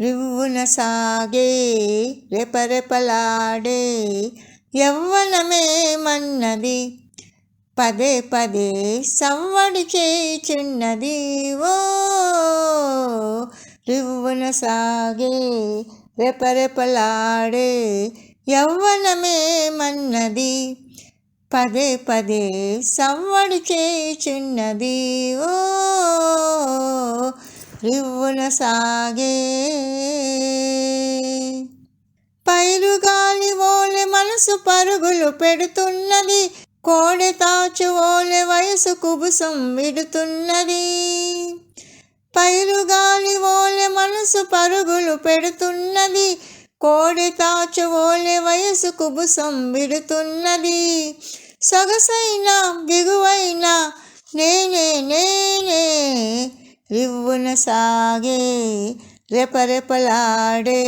రివ్వున సాగే రెపరెపలాడే యవ్వనమే మన్నది. పదే పదే సవ్వడి చేయుచున్నది ఓ రివ్వున సాగే రెపరెపలాడే యవ్వనమే మన్నది. పదే పదే సవ్వడి చేయుచున్నది ఓ రివ్వున సాగే పైరుగాలి ఓలె మనసు పరుగులు పెడుతున్నది. కోడె తాచు ఓలె వయసు కుబుసం విడుతున్నది. పైరుగాలి ఓలె మనసు పరుగులు పెడుతున్నది. కోడె తాచు ఓలె వయసు కుబుసం విడుతున్నది. సొగసైన దిగువైనా నేనే నేనే రివ్వున సాగే రెపరెపలాడే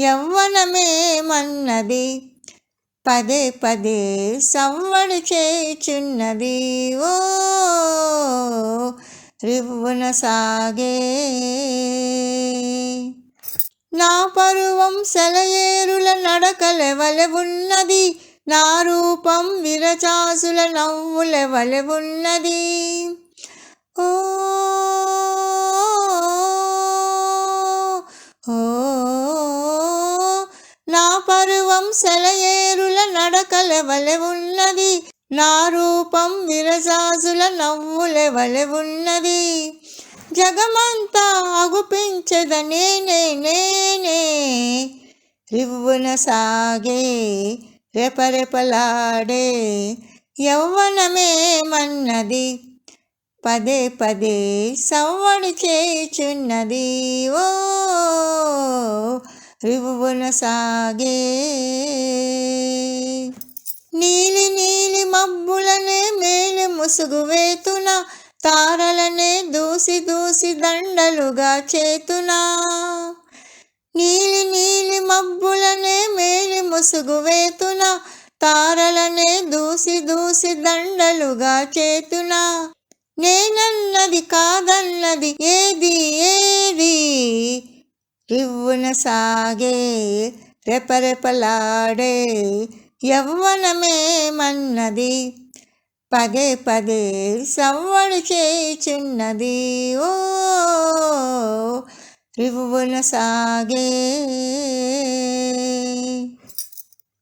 యవ్వనమే మన్నది. పదే పదే సవ్వడు చేచున్నది. ఓ రివ్వున సాగే. నా పరువం సెలయేరుల నడకలెవలె ఉన్నది? నా రూపం విరచాసుల నవ్వులెవలె ఉన్నది? నా పరువం సెలయేరుల నడకలెవలె ఉన్నది. నా రూపం విరజాజుల నవ్వుల వలె ఉన్నది. జగమంతా అగుపించదనే నేనే. రివ్వున సాగే రెపరెపలాడే యౌవనమే మన్నది. పదే పదే సవ్వడి చేయుచున్నది ఓ రివ్వున సాగే. నీలి నీలి మబ్బులనే మేలి ముసుగు వేతున తారలనే దూసి దూసి దండలుగా చేతునా. నీలి నీలి మబ్బులనే మేలి ముసుగు వేతున తారలనే దూసి దూసి దండలుగా చేతునా. నేనన్నది కాదన్నది ఏది ఏది? రివ్వున సాగే రెపరెపలాడే యవ్వనమేమన్నది పదే పదే సవ్వడు చేచున్నది ఓ రివ్వున సాగే.